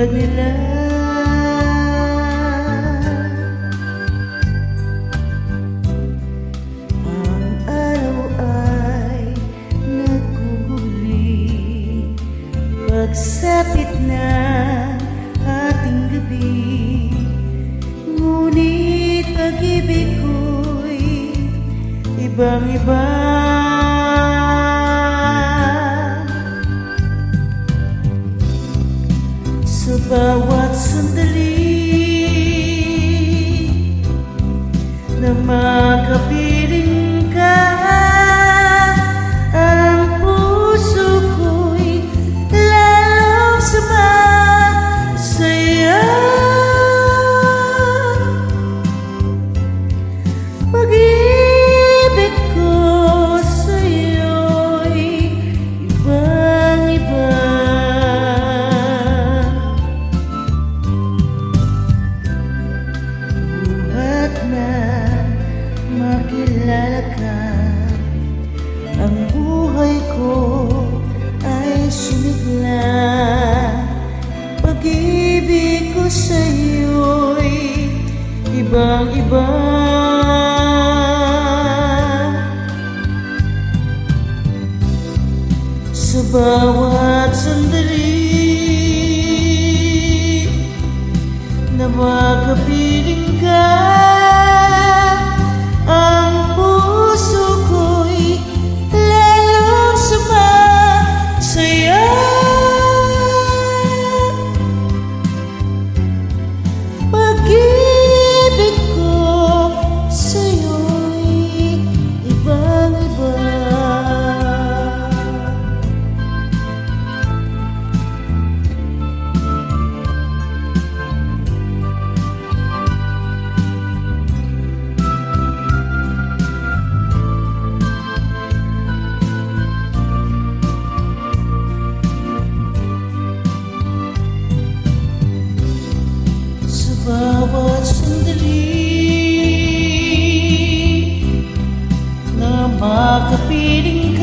tulad nila. Ang araw ay Pagsapit na ating gabi. Ngunit pag-ibig ko'y ibang-iba Sa bawat sandali Na makapiling Ang buhay ko ay sumigla Pag-ibig ko sa'yo'y ibang-iba. Sa bawat sandali na makapiling bawat sandali Na makapiling